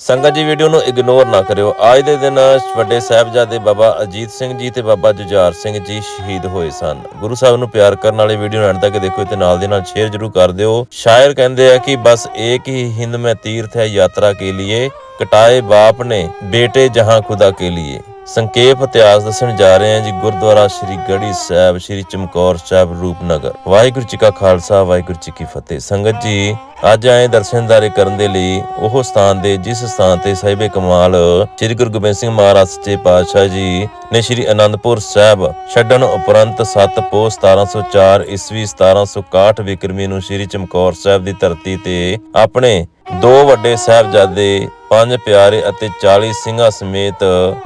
ਸੰਗਤ ਜੀ ਵੀਡੀਓ ਨੂੰ ਇਗਨੋਰ ਨਾ ਕਰਿਓ। ਅੱਜ ਦੇ ਦਿਨ ਵੱਡੇ ਸਾਹਿਬਜ਼ਾਦੇ ਬਾਬਾ ਅਜੀਤ ਸਿੰਘ ਜੀ ਤੇ ਬਾਬਾ ਜੁਝਾਰ ਸਿੰਘ ਜੀ ਸ਼ਹੀਦ ਹੋਏ ਸਨ। ਗੁਰੂ ਸਾਹਿਬ ਨੂੰ ਪਿਆਰ ਕਰਨ ਵਾਲੇ ਵੀਡੀਓ ਨੂੰ ਅੰਤ ਤੱਕ ਦੇਖੋ ਤੇ ਨਾਲ ਦੇ ਨਾਲ ਸ਼ੇਅਰ ਜ਼ਰੂਰ ਕਰ ਦਿਓ। ਸ਼ਾਇਰ ਕਹਿੰਦੇ ਆ ਕਿ ਬਸ ਏਕ ਹੀ ਹਿੰਦ ਮੈਂ ਤੀਰਥ ਹੈ ਯਾਤਰਾ ਕੇ ਲਈ ਕਟਾਏ ਬਾਪ ਨੇ ਬੇਟੇ ਜਹਾਂ ਖੁਦਾ ਕੇ ਲਈ ਸੰਖੇਪ ਇਤਿਹਾਸ ਦੱਸਣ ਜਾ ਰਹੇ ਹਾਂ ਜੀ, ਗੁਰਦੁਆਰਾ ਸ੍ਰੀ ਗੜੀ ਸਾਹਿਬ, ਸ੍ਰੀ ਚਮਕੌਰ ਸਾਹਿਬ, ਰੂਪਨਗਰ। ਵਾਹਿਗੁਰੂ ਜੀ ਕਾ ਖਾਲਸਾ, ਵਾਹਿਗੁਰੂ ਜੀ ਕੀ ਫਤਿਹ। ਸੰਗਤ ਜੀ, ਅੱਜ ਆਏ ਦਰਸ਼ਨਦਾਰੇ ਕਰਨ ਦੇ ਲਈ ਉਹ ਸਥਾਨ ਦੇ, ਜਿਸ ਸਥਾਨ ਤੇ ਸਾਹਿਬੇ ਕਮਾਲ, ਸ੍ਰੀ ਗੁਰੂ ਗੋਬਿੰਦ ਸਿੰਘ ਮਹਾਰਾਜ ਸੱਚੇ ਪਾਤਸ਼ਾਹ ਜੀ ਨੇ ਸ੍ਰੀ ਅਨੰਦਪੁਰ ਸਾਹਿਬ ਛੱਡਣ ਉਪਰੰਤ 7 ਪੋ 1704 ਈਸਵੀ 1761 ਵਿਕਰਮੀ ਨੂੰ ਸ੍ਰੀ ਚਮਕੌਰ ਸਾਹਿਬ ਦੀ ਧਰਤੀ ਤੇ ਆਪਣੇ ਦੋ ਵੱਡੇ ਸਾਹਿਬਜ਼ਾਦੇ ਪੰਜ ਪਿਆਰੇ ਅਤੇ 40 ਸਿੰਘਾਂ ਸਮੇਤ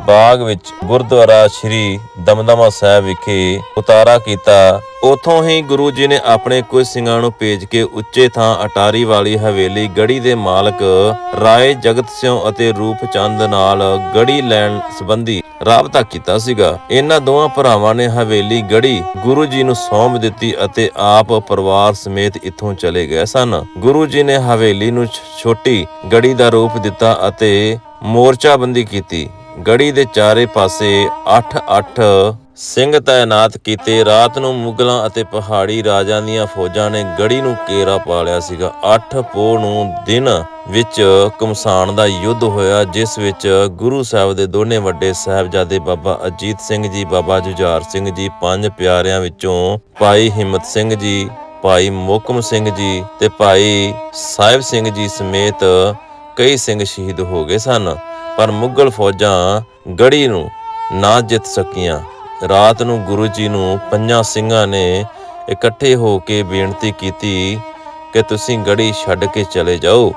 ਬਾਗ ਵਿੱਚ ਗੁਰਦੁਆਰਾ ਸ੍ਰੀ ਦਮਦਮਾ ਸਾਹਿਬ ਵਿਖੇ ਉਤਾਰਾ ਕੀਤਾ। ਉਥੋਂ ਹੀ ਗੁਰੂ ਜੀ ਨੇ ਆਪਣੇ ਕੁਝ ਸਿੰਘਾਂ ਨੂੰ ਭੇਜ ਕੇ ਉੱਚੇ ਥਾਂ ਅਟਾਰੀ ਵਾਲੀ ਹਵੇਲੀ ਗੜੀ ਦੇ ਮਾਲਕ ਰਾਏ ਜਗਤ ਸਿੰਘ ਅਤੇ ਰੂਪ ਚੰਦ ਨਾਲ ਗੜੀ ਲੈਣ ਸੰਬੰਧੀ ਰਾਬਤਾ ਕੀਤਾ ਸੀਗਾ। ਇਹਨਾਂ ਦੋਵਾਂ ਭਰਾਵਾਂ ਨੇ ਹਵੇਲੀ ਗੜੀ ਗੁਰੂ ਜੀ ਨੂੰ ਸੌਂਪ ਦਿੱਤੀ ਅਤੇ ਆਪ ਪਰਿਵਾਰ ਸਮੇਤ ਇੱਥੋਂ ਚਲੇ ਗਏ ਸਨ। ਗੁਰੂ ਜੀ ਨੇ ਹਵੇਲੀ ਨੂੰ ਛੋਟੀ ਗੜੀ ਦਾ ਰੂਪ ਦਿੱਤਾ ਅਤੇ ਮੋਰਚਾਬੰਦੀ ਕੀਤੀ। ਗੜੀ ਦੇ ਚਾਰੇ ਪਾਸੇ 8-8 ਸਿੰਘ ਤਾਇਨਾਤ ਕੀਤੇ। ਰਾਤ ਨੂੰ ਮੁਗਲਾਂ ਅਤੇ ਪਹਾੜੀ ਰਾਜਾਂ ਦੀਆਂ ਫੌਜਾਂ ਨੇ ਗੜੀ ਨੂੰ ਘੇਰਾ ਪਾ ਲਿਆ ਸੀਗਾ। 8 ਪੋਹ ਨੂੰ ਦਿਨ ਵਿੱਚ ਕਮਸਾਨ ਦਾ ਯੁੱਧ ਹੋਇਆ, ਜਿਸ ਵਿੱਚ ਗੁਰੂ ਸਾਹਿਬ ਦੇ ਦੋਨੇ ਵੱਡੇ ਸਾਹਿਬਜ਼ਾਦੇ ਬਾਬਾ ਅਜੀਤ ਸਿੰਘ ਜੀ, ਬਾਬਾ ਜੁਝਾਰ ਸਿੰਘ ਜੀ, ਪੰਜ ਪਿਆਰਿਆਂ ਵਿੱਚੋਂ ਭਾਈ ਹਿੰਮਤ ਸਿੰਘ ਜੀ, ਭਾਈ ਮੋਕਮ ਸਿੰਘ ਜੀ ਤੇ ਭਾਈ ਸਾਹਿਬ ਸਿੰਘ ਜੀ ਸਮੇਤ ਕਈ ਸਿੰਘ ਸ਼ਹੀਦ ਹੋ ਗਏ ਸਨ, ਪਰ ਮੁਗਲ ਫੌਜਾਂ ਗੜੀ ਨੂੰ ਨਾ ਜਿੱਤ ਸਕੀਆਂ। ਰਾਤ ਨੂੰ ਗੁਰੂ ਜੀ ਨੂੰ ਪੰਜਾਂ ਸਿੰਘਾਂ ਨੇ ਇਕੱਠੇ ਹੋ ਕੇ ਬੇਨਤੀ ਕੀਤੀ ਕਿ ਤੁਸੀਂ ਗੜੀ ਛੱਡ ਕੇ ਚਲੇ ਜਾਓ।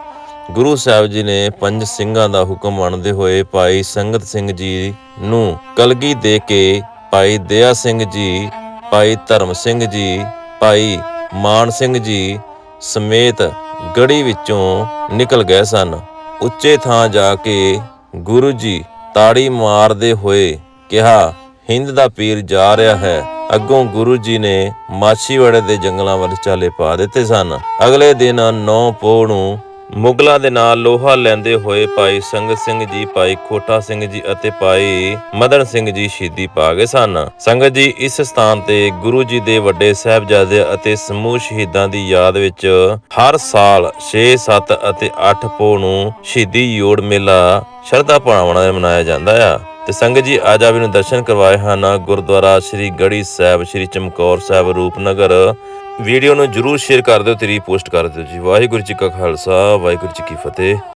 ਗੁਰੂ ਸਾਹਿਬ ਜੀ ਨੇ ਪੰਜ ਸਿੰਘਾਂ ਦਾ ਹੁਕਮ ਮੰਨਦੇ ਹੋਏ ਭਾਈ ਸੰਗਤ ਸਿੰਘ ਜੀ ਨੂੰ ਕਲਗੀ ਦੇ ਕੇ ਭਾਈ ਦਇਆ ਸਿੰਘ ਜੀ, ਭਾਈ ਧਰਮ ਸਿੰਘ ਜੀ, ਭਾਈ ਮਾਨ ਸਿੰਘ ਜੀ ਸਮੇਤ ਗੜੀ ਵਿੱਚੋਂ ਨਿਕਲ ਗਏ ਸਨ। ਉੱਚੇ ਥਾਂ ਜਾ ਕੇ ਗੁਰੂ ਜੀ ਤਾੜੀ ਮਾਰਦੇ ਹੋਏ ਕਿਹਾ, ਹਿੰਦ ਦਾ ਪੀਰ ਜਾ ਰਿਹਾ ਹੈ। ਅੱਗੋਂ ਗੁਰੂ ਜੀ ਨੇ ਮਾਛੀਵਾੜੇ ਦੇ ਜੰਗਲਾਂ ਵੱਲ ਚਾਲੇ ਪਾ ਦਿੱਤੇ ਸਨ। ਅਗਲੇ ਦਿਨ 9 ਪੋਹ ਨੂੰ ਮੁਗਲਾਂ ਦੇ ਨਾਲ ਲੋਹਾ ਲੈਂਦੇ ਹੋਏ ਭਾਈ ਸੰਗਤ ਸਿੰਘ ਜੀ, ਭਾਈ ਖੋਟਾ ਸਿੰਘ ਜੀ ਅਤੇ ਭਾਈ ਮਦਨ ਸਿੰਘ ਜੀ ਸ਼ਹੀਦੀ ਪਾ ਗਏ ਸਨ। ਸੰਗਤ ਜੀ, ਇਸ ਸਥਾਨ ਤੇ ਗੁਰੂ ਜੀ ਦੇ ਵੱਡੇ ਸਾਹਿਬਜ਼ਾਦੇ ਅਤੇ ਸਮੂਹ ਸ਼ਹੀਦਾਂ ਦੀ ਯਾਦ ਵਿੱਚ ਹਰ ਸਾਲ 6 7 ਅਤੇ 8 ਪੋਹ ਨੂੰ ਸ਼ਹੀਦੀ ਯੋੜ ਮੇਲਾ ਸ਼ਰਧਾ ਭਾਵਨਾ ਨਾਲ ਮਨਾਇਆ ਜਾਂਦਾ ਆ। ਤੇ ਸੰਗਤ ਜੀ, ਅੱਜ ਆਪ ਨੂੰ ਦਰਸ਼ਨ ਕਰਵਾਏ ਹਨ ਗੁਰਦੁਆਰਾ ਸ੍ਰੀ ਗੜੀ ਸਾਹਿਬ, ਸ੍ਰੀ ਚਮਕੌਰ ਸਾਹਿਬ, ਰੂਪਨਗਰ ਵੀਡੀਓ ਨੂੰ ਜਰੂਰ ਸ਼ੇਅਰ ਕਰ ਦਿਓ ਤੇ ਰੀਪੋਸਟ ਕਰ ਦਿਓ ਜੀ। ਵਾਹਿਗੁਰੂ ਜੀ ਕਾ ਖਾਲਸਾ, ਵਾਹਿਗੁਰੂ ਜੀ ਕੀ ਫਤਿਹ।